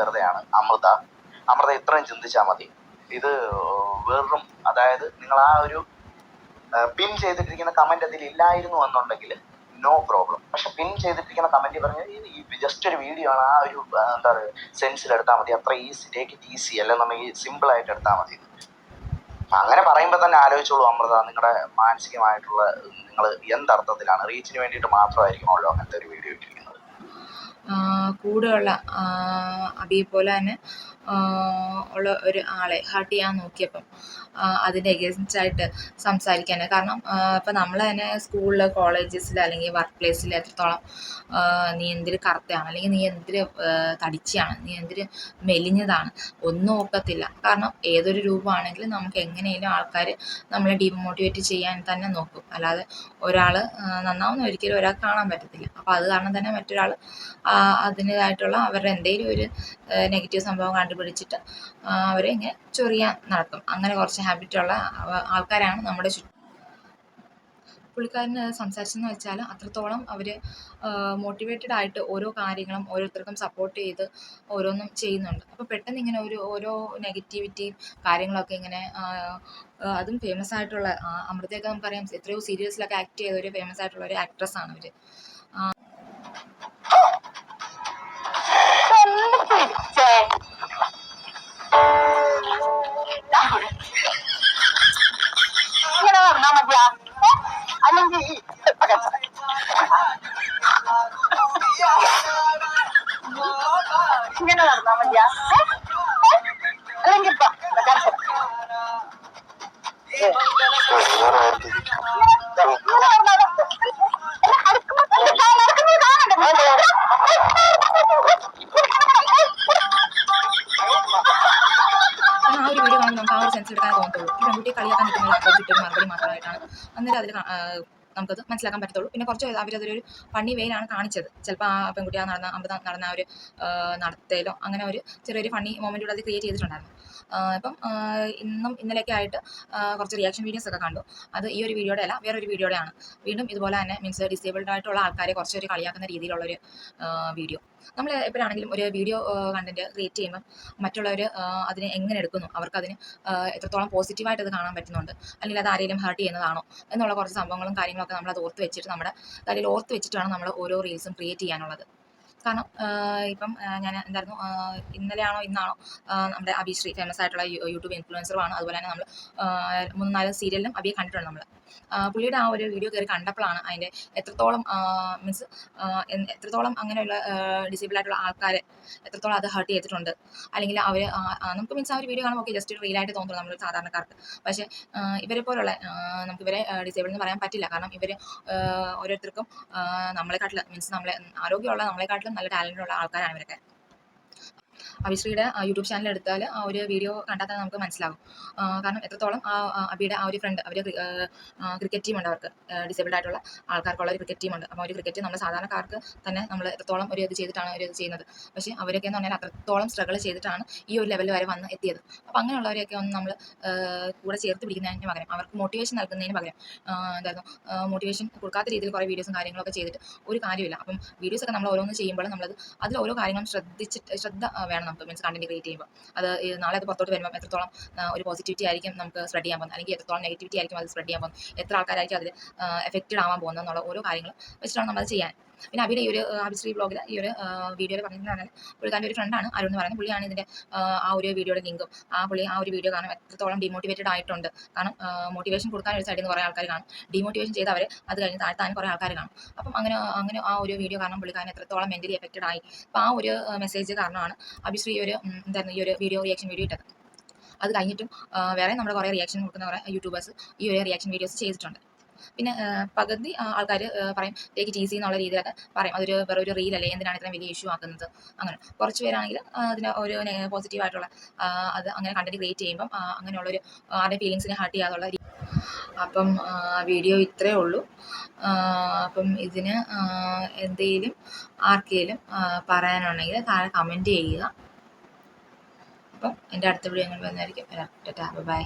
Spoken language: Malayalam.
വെറുതെയാണ്. അമൃത. അമൃത ഇത്രയും ചിന്തിച്ചാൽ മതി. ഇത് വെറും അതായത് നിങ്ങൾ ആ ഒരു പിൻ ചെയ്തിട്ടിരിക്കുന്ന കമന്റ് അതിൽ ഇല്ലായിരുന്നു എന്നുണ്ടെങ്കിൽ നോ പ്രോബ്ലം പക്ഷെ പിൻ ചെയ്തിട്ടിരിക്കുന്ന കമന്റ് പറഞ്ഞ ജസ്റ്റ് ഒരു വീഡിയോ ആണ്. ആ ഒരു എന്താ പറയുക സെൻസിൽ എടുത്താൽ മതി. അത്ര ഈസി ടേക്ക് ഇറ്റ് ഈസി അല്ല? നമ്മൾ ഈ സിമ്പിൾ ആയിട്ട് എടുത്താൽ മതി. അങ്ങനെ പറയുമ്പോൾ തന്നെ ആലോചിച്ചോളൂ അമൃത നിങ്ങളുടെ മാനസികമായിട്ടുള്ള നിങ്ങൾ എന്തർത്ഥത്തിലാണ് റീച്ചിന് വേണ്ടിയിട്ട് മാത്രമായിരിക്കണമല്ലോ അങ്ങനത്തെ ഒരു വീഡിയോ ഇട്ടിരിക്കുന്നത്. കൂടെയുള്ള അതേപോലെ തന്നെ ഉള്ള ഒരു ആളെ ഹർട്ട് ചെയ്യാൻ നോക്കിയപ്പം അതിന്റെ ആയിട്ട് സംസാരിക്കാൻ കാരണം ഇപ്പം നമ്മൾ തന്നെ സ്കൂളിൽ കോളേജസിൽ അല്ലെങ്കിൽ വർക്ക് പ്ലേസിൽ എത്രത്തോളം നീ എന്തിന് കറുത്തയാണ് അല്ലെങ്കിൽ നീ എന്തിന് തടിച്ചയാണ് നീ എന്തിന് മെലിഞ്ഞതാണ് ഒന്നും ഒക്കത്തില്ല കാരണം ഏതൊരു രൂപമാണെങ്കിലും നമുക്ക് എങ്ങനെയും ആൾക്കാർ നമ്മളെ ഡീമോട്ടിവേറ്റ് ചെയ്യാൻ തന്നെ നോക്കും. അല്ലാതെ ഒരാൾ നന്നാവുന്ന ഒരിക്കലും ഒരാൾക്ക് കാണാൻ പറ്റത്തില്ല. അപ്പോൾ അത് കാരണം തന്നെ മറ്റൊരാൾ അതിന്റെതായിട്ടുള്ള അവരുടെ എന്തെങ്കിലും ഒരു നെഗറ്റീവ് സംഭവം കണ്ടുപിടിച്ചിട്ട് ആ, അവരെ ഇങ്ങനെ ചൊറിയാൻ നടക്കും അങ്ങനെ കുറച്ച് ഹാബിറ്റുള്ള ആൾക്കാരാണ് നമ്മുടെ ചുറ്റും. പുള്ളിക്കാരന് സംസാരിച്ചെന്ന് വെച്ചാൽ അത്രത്തോളം അവർ മോട്ടിവേറ്റഡ് ആയിട്ട് ഓരോ കാര്യങ്ങളും ഓരോരുത്തർക്കും സപ്പോർട്ട് ചെയ്ത് ഓരോന്നും ചെയ്യുന്നുണ്ട്. അപ്പോൾ പെട്ടെന്ന് ഇങ്ങനെ ഒരു ഓരോ നെഗറ്റിവിറ്റിയും കാര്യങ്ങളൊക്കെ ഇങ്ങനെ അതും ഫേമസ് ആയിട്ടുള്ള അമൃതയൊക്കെ നമുക്കറിയാം എത്രയോ സീരിയൽസിലൊക്കെ ആക്ട് ചെയ്ത ഒരു ഫേമസ് ആയിട്ടുള്ള ഒരു ആക്ട്രസ് ആണ് അവർ സെൻസ് എടുക്കാൻ തോന്നത്തുള്ളൂ ഈ പെൺകുട്ടിയെ കളിയാക്കാൻ നിൽക്കുന്ന ഓപ്പോസിറ്റ് ഒരു മറുപടി മാത്രമായിട്ടാണ്. അന്നേരം അതിൽ നമുക്കത് മനസ്സിലാക്കാൻ പറ്റത്തുള്ളൂ. പിന്നെ കുറച്ച് അവരതൊരു ഫണ്ണി വേയിലാണ് കാണിച്ചത്. ചിലപ്പോൾ ആ പെൺകുട്ടി ആ നടന്ന അമൃത നടന്ന ആ ഒരു നടത്തേലോ അങ്ങനെ ഒരു ചെറിയൊരു ഫണ്ണി മൊമെന്റ് കൂടെ അത് ക്രിയേറ്റ് ചെയ്തിട്ടുണ്ടായിരുന്നു. ഇപ്പം ഇന്നും ഇന്നലെയൊക്കെ ആയിട്ട് കുറച്ച് റിയാക്ഷൻ വീഡിയോസ് ഒക്കെ കണ്ടു. അത് ഈ ഒരു വീഡിയോയുടെ അല്ല വേറൊരു വീഡിയോയുടെ ആണ് വീണ്ടും ഇതുപോലെ തന്നെ മീൻസ് ഡിസേബിൾഡ് ആയിട്ടുള്ള ആൾക്കാരെ കുറച്ചൊരു കളിയാക്കുന്ന രീതിയിലുള്ളൊരു വീഡിയോ നമ്മൾ എപ്പോഴാണെങ്കിലും ഒരു വീഡിയോ കണ്ടന്റ് ക്രിയേറ്റ് ചെയ്യുമ്പം മറ്റുള്ളവർ അതിനെ എങ്ങനെ എടുക്കുന്നു? അവർക്കതിന് എത്രത്തോളം പോസിറ്റീവായിട്ട് അത് കാണാൻ പറ്റുന്നുണ്ട്? അല്ലെങ്കിൽ അത് ആരെങ്കിലും ഹേർട്ട് ചെയ്യുന്നതാണോ? എന്നുള്ള കുറച്ച് സംഭവങ്ങളും കാര്യങ്ങളൊക്കെ നമ്മൾ അത് ഓർത്ത് വെച്ചിട്ട് നമ്മുടെ തലയിൽ ഓർത്ത് വെച്ചിട്ടാണ് നമ്മൾ ഓരോ റീൽസും ക്രിയേറ്റ് ചെയ്യാനുള്ളത്. കാരണം ഇപ്പം ഞാൻ എന്തായിരുന്നു ഇന്നലെയാണോ ഇന്നാണോ നമ്മുടെ അഭിശ്രീ ഫേമസ് ആയിട്ടുള്ള യൂട്യൂബ് ഇൻഫ്ലുവൻസറുമാണ് അതുപോലെ തന്നെ നമ്മൾ മൂന്ന് നാല് സീരിയലിലും അഭിയെ കണ്ടിട്ടുണ്ട് നമ്മൾ പുള്ളിയുടെ ആ ഒരു വീഡിയോ കയറി കണ്ടപ്പോഴാണ് അതിന്റെ എത്രത്തോളം മീൻസ് എത്രത്തോളം അങ്ങനെയുള്ള ഡിസേബിൾ ആയിട്ടുള്ള ആൾക്കാരെ എത്രത്തോളം അത് ഹർട്ട് ചെയ്തിട്ടുണ്ട്. അല്ലെങ്കിൽ അവർ നമുക്ക് മീൻസ് ആ ഒരു വീഡിയോ കാണുമ്പോൾ ഓക്കെ ജസ്റ്റ് ഒരു റീലായിട്ട് തോന്നുന്നു നമ്മൾ സാധാരണക്കാർക്ക്. പക്ഷേ ഇവരെ പോലുള്ള നമുക്ക് ഇവരെ ഡിസേബിൾ എന്ന് പറയാൻ പറ്റില്ല. കാരണം ഇവർ ഓരോരുത്തർക്കും നമ്മളെക്കാട്ടിലും മീൻസ് നമ്മളെ ആരോഗ്യമുള്ള നമ്മളെക്കാട്ടിലും നല്ല ടാലന്റ് ഉള്ള ആൾക്കാരാണ് ഇവരൊക്കെ. അഭിശ്രീയുടെ യൂട്യൂബ് ചാനൽ എടുത്താൽ ആ ഒരു വീഡിയോ കണ്ടാൽ തന്നെ നമുക്ക് മനസ്സിലാകും കാരണം എത്രത്തോളം ആ അബിയുടെ ആ ഒരു ഫ്രണ്ട് അവർ ക്രിക്കറ്റ് ടീമുണ്ട് അവർക്ക്. ഡിസേബിൾഡ് ആയിട്ടുള്ള ആൾക്കാർക്കുള്ള ഒരു ക്രിക്കറ്റ് ടീമുണ്ട് അപ്പോൾ ഒരു ക്രിക്കറ്റ് നമ്മൾ സാധാരണക്കാർക്ക് തന്നെ നമ്മൾ എത്രത്തോളം ഒരു ഇത് ചെയ്തിട്ടാണ് ഒരു ഇത് ചെയ്യുന്നത്. പക്ഷേ അവരൊക്കെ എന്ന് പറഞ്ഞാൽ അത്രത്തോളം സ്ട്രഗിൾ ചെയ്തിട്ടാണ് ഈ ഒരു ലെവൽ വരെ വന്ന് എത്തിയത്. അപ്പോൾ അങ്ങനെയുള്ളവരെയൊക്കെ ഒന്ന് നമ്മൾ കൂടെ ചേർത്ത് പിടിക്കുന്നതിന് പകരം അവർക്ക് മോട്ടിവേഷൻ നൽകുന്നതിന് പകരം എന്തായിരുന്നു മോട്ടിവേഷൻ കൊടുക്കാത്ത രീതിയിൽ കുറേ വീഡിയോസും കാര്യങ്ങളൊക്കെ ചെയ്തിട്ട് ഒരു കാര്യമില്ല. അപ്പം വീഡിയോസൊക്കെ നമ്മൾ ഓരോന്ന് ചെയ്യുമ്പോൾ നമ്മളത് അതിൽ ഓരോ കാര്യങ്ങളും ശ്രദ്ധിച്ചിട്ട് ശ്രദ്ധ വേണം നമുക്ക് മീൻസ് കണ്ടന്റ് ക്രിയേറ്റ് ചെയ്യുമ്പോൾ. അത് നാളെ അത് പുറത്തോട്ട് വരുമ്പോൾ എത്രത്തോളം ഒരു പോസിറ്റിവിറ്റി ആയിരിക്കും നമുക്ക് സ്പ്രെഡ് ചെയ്യാൻ പോകുന്നത്? അല്ലെങ്കിൽ എത്രത്തോളം നെഗറ്റിവിറ്റി ആയിരിക്കും അത് സ്പ്രെഡ് ചെയ്യാൻ പോകുന്നത്? എത്ര ആൾക്കാരായിരിക്കും അതിൽ എഫക്റ്റഡ് ആവാൻ പോകുന്നത്? എന്നുള്ള ഓരോ കാര്യങ്ങളും വെച്ചിട്ടാണ് നമ്മളത് ചെയ്യാൻ പിന്നെ അബിയുടെ ഈ ഒരു അഭിശ്രീ ബ്ലോഗിൽ ഈ ഒരു വീഡിയോയിൽ പറഞ്ഞിട്ടുണ്ടെങ്കിൽ പുള്ളിക്കാരന്റെ ഒരു ഫ്രണ്ടാണ് അരുൺ എന്ന് പറയുന്നത്. പുള്ളിയാണ് ഇതിന്റെ ആ ഒരു വീഡിയോയുടെ ലിങ്കും. ആ പുള്ളി ആ ഒരു വീഡിയോ കാണാൻ എത്രത്തോളം ഡിമോട്ടിവേറ്റഡ് ആയിട്ടുണ്ട്. കാരണം മോട്ടിവേഷൻ കൊടുക്കാൻ ഒരു സൈഡിൽ നിന്ന് കുറേ ആൾക്കാർ കാണും. ഡിമോട്ടിവേഷൻ ചെയ്ത് അവർ അത് കഴിഞ്ഞ് താഴ്ത്താൻ കുറേ ആൾക്കാർ കാണും. അപ്പം അങ്ങനെ അങ്ങനെ ആ ഒരു വീഡിയോ കാരണം പുള്ളിക്കാരൻ എത്രത്തോളം മെന്റലി എഫക്റ്റഡ് ആയി. അപ്പോൾ ആ ഒരു മെസ്സേജ് കാരണമാണ് അഭിശ്രീ ഒരു എന്തായിരുന്നു ഈ ഒരു വീഡിയോ റിയാക്ഷൻ വീഡിയോ ഇട്ടത്. അത് കഴിഞ്ഞിട്ടും വേറെ നമ്മുടെ കുറേ റിയാക്ഷൻ കൊടുക്കുന്ന കുറേ യൂട്യൂബേഴ്സ് ഈ ഒരു റിയാക്ഷൻ വീഡിയോസ് ചെയ്തിട്ടുണ്ട്. പിന്നെ പകുതി ആൾക്കാർ പറയും ടേക്ക് ഈസി എന്നുള്ള രീതിയിലൊക്കെ പറയും. അതൊരു വേറെ ഒരു അല്ലേ? എന്തിനാണ് ഇത്രയും വലിയ ഇഷ്യൂ ആക്കുന്നത്? അങ്ങനെ. കുറച്ച് പേരാണെങ്കിൽ അതിന് ഒരു പോസിറ്റീവ് ആയിട്ടുള്ള അത് അങ്ങനെ കണ്ടന്റ് ക്രിയേറ്റ് ചെയ്യുമ്പം അങ്ങനെയുള്ള ഒരു ആരുടെ ഫീലിങ്സിനെ ഹർട്ട് ചെയ്യാതുള്ള അപ്പം വീഡിയോ ഇത്രേ ഉള്ളൂ. അപ്പം ഇതിന് എന്തെങ്കിലും ആർക്കെങ്കിലും പറയാനുണ്ടെങ്കിൽ താഴെ കമന്റ് ചെയ്യുക. അപ്പം എന്റെ അടുത്ത വീഡിയോ ഞങ്ങൾ വന്നായിരിക്കും ബൈ.